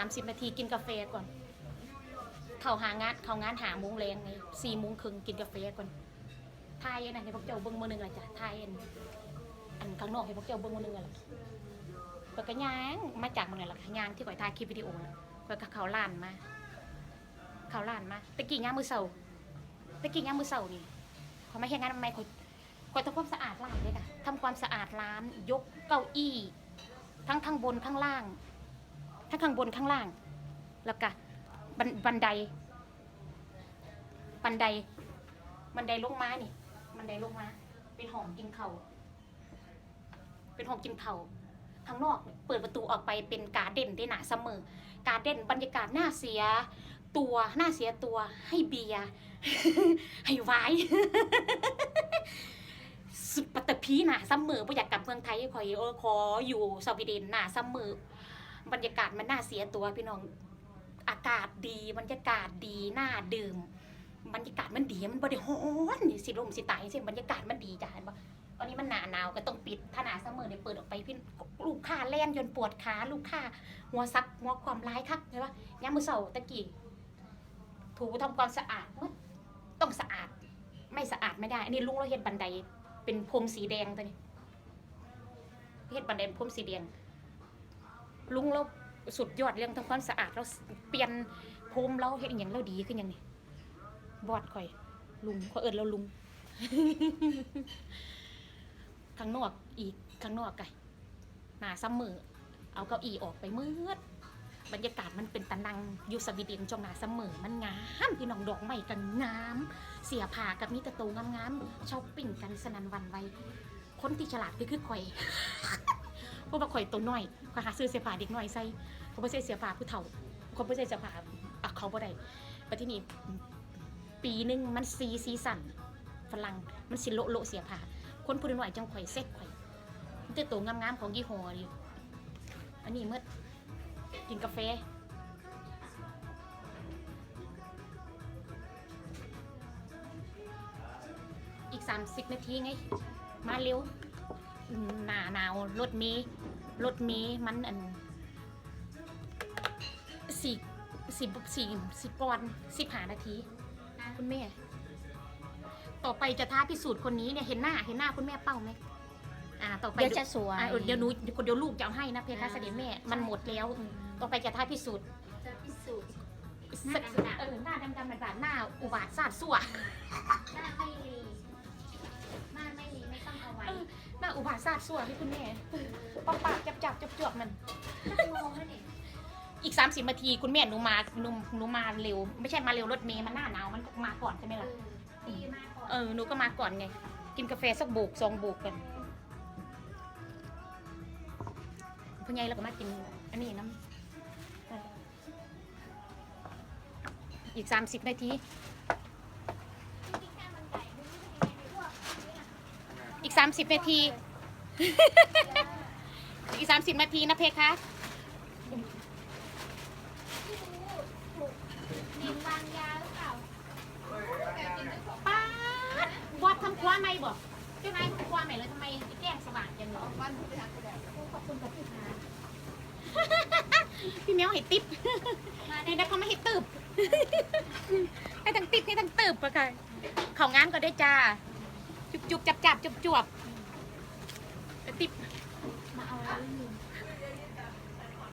ามสิบนาทีกินกาแฟก่อน เขาหางานเขางานหาโมงแรงไงสี่โมงครึ่งกินกาแฟก่อนทายอันนั้นให้พวกเจ้าเบิ้งมือหนึ่งละจ้ะทายอันอันข้างนอกให้พวกเจ้าเบิ้งมือหนึ่งละเปิดกระยางมาจากเมืองไหนล่ะยางที่ข่อยถ่ายคลิปวิดีโอนะเปิดกับเขาล้านมา เขาล้านมาตะกี้ย่างมือเสาตะกี้ย่างมือเสานี่เขาไม่เห็นงานทำไมข่อยข่อยทำความสะอาดร้านเลยค่ะทำความสะอาดร้านยกเก้าอี้ ทั้งข้างบนข้างล่าง ทั้งข้างบนข้างล่าง แล้วก็บันบันได บันได บันไดลงมานี่ บันไดลงมา เป็นห้องกินเขาวเป็นห้องกินเขาวข้างนอกเปิดประตูออกไปเป็นการ์เด้นได้หนาเสมอ การ์เด้นบรรยากาศน่าเสียตัวน่าเสียตัวให้เบียให้ไวน์สุดปัตตภีหนาเสมอบ่อยากกลับเมืองไทยขอยเออขออยู่สวีเดนหนาเสมอ บรรยากาศมันน่าเสียตัวพี่น้องอากาศดีบรรยากาศดีน่าดื่ม บรรยากาศมันดีมันบ่ได้ฮ้อนสิลมสิตายสิบรรยากาศมันดีจ้ะเห็นปะตอนนี้มันหนาหนาวก็ต้องปิดถ้าหนาเสมอเนี่ยเปิดออกไปพี่ลูกค้าแล่นจนปวดขาลูกค้าหัวซักหัวความร้ายคักใช่ปะยามมือเสาร์ตะกี้ถูทำความสะอาดมต้องสะอาด ไม่สะอาดไม่ได้ อันนี้ลุงเราเฮ็ดบันไดเป็นพรมสีแดงตัวนี้เฮ็ดบันไดเป็นพรมสีแดง ลุงเราสุดยอดเรื่องทำความสะอาดเราเปลี่ยนพรมเราเฮ็ดอย่างเราดีขึ้นอย่างนี้บอดข่อย ลุงเขาเอิญเราลุงข้างนอกอีกข้างนอกไก่หนาซ้ำมือเอาเก้าอี้ออกไปมืดบรรยากาศมันเป็นตะนังอยู่สวีเดนจงหนาเสมอมันงามพี่น้องดอกไม้กันงาม เสียผ่ากับมีตะโตงามๆช้อปปิ้งกันสนันวันไหวคนที่ฉลาดก็คือข่อย เพราะว่าข่อยตัวน้อยข่อยหาซื้อเสียผ่าเด็กน้อยใส่เขาไม่ใช่เสียผ่าผู้เฒ่าเขาไม่ใช่เสียผ่าอะเขาบ่ได้แต่ที่นี่ปีหนึงมันซีซีสั่นฝรั่งมันสิโลโลเสียผ่าคนผู้น้อยจังข่อยเซ็ตข่อยมันแต่ตัวงามๆของยี่ห้ออยู่อันนี้เมื่อกินกาแฟอีก 30 นาทีไง มาเร็ว หนาหนาวรถเมย์รถเมย์มันอันสี่สี่สี่สิบก่อนสิบหานาที คุณแม่ ต่อไปจะท้าพิสูจน์คนนี้เนี่ยเห็นหน้าเห็นหน้าคุณแม่เป้าไหมอ่า ต่อไปเดี๋ยวจะสวยอ่าเออเดี๋ยวหนูเดี๋ยวลูกจะเอาให้นะเพคะเสด็จแม่ มันหมดแล้วอืมต่อไปจะท้าพิสูจน์จะพิสูจน์สเออหน้าดำๆแบบหน้าอุบาทซาดสั่วหน้าไม่รี อุบาทซาดสั่วให้คุณแม่ปากปากจับจับจับจวบมันงงแล้วนี่อีก30นาทีคุณแม่หนูมาหนูหนูมาเร็ว ไม่ใช่มาเร็วรถเมย์มันหน้าหนาวมันก็มาก่อนใช่ไหมเอล่ะอดีมากก่อนเออหนูก็มาก่อนไง กินกาแฟสักโบกสองโบกกันพ่อใหญ่เราก็มากินอันนี้น้ำเอออีก30นาทีอีก 30 นาที อีก30นาทีนะเพคะเน้นวางยาหรือเปล่าป้าดบอดทำคว้าไม่บอกเจ้านายทำคว้าไม่เลยทำไมแก้งสว่างจังเลยวันไปทางกระดาษขอบคุณกับพี่ค้าพี่เมียวให้ติ๊บมาได้นี่นะเขาไม่ให้ตืบให้ทั้งติ๊บให้ทั้งตืบปะค่ะเขางานก็ได้จ้า จุบจุบจับจับจุบจวบ ติบมาเอาแล้วลืม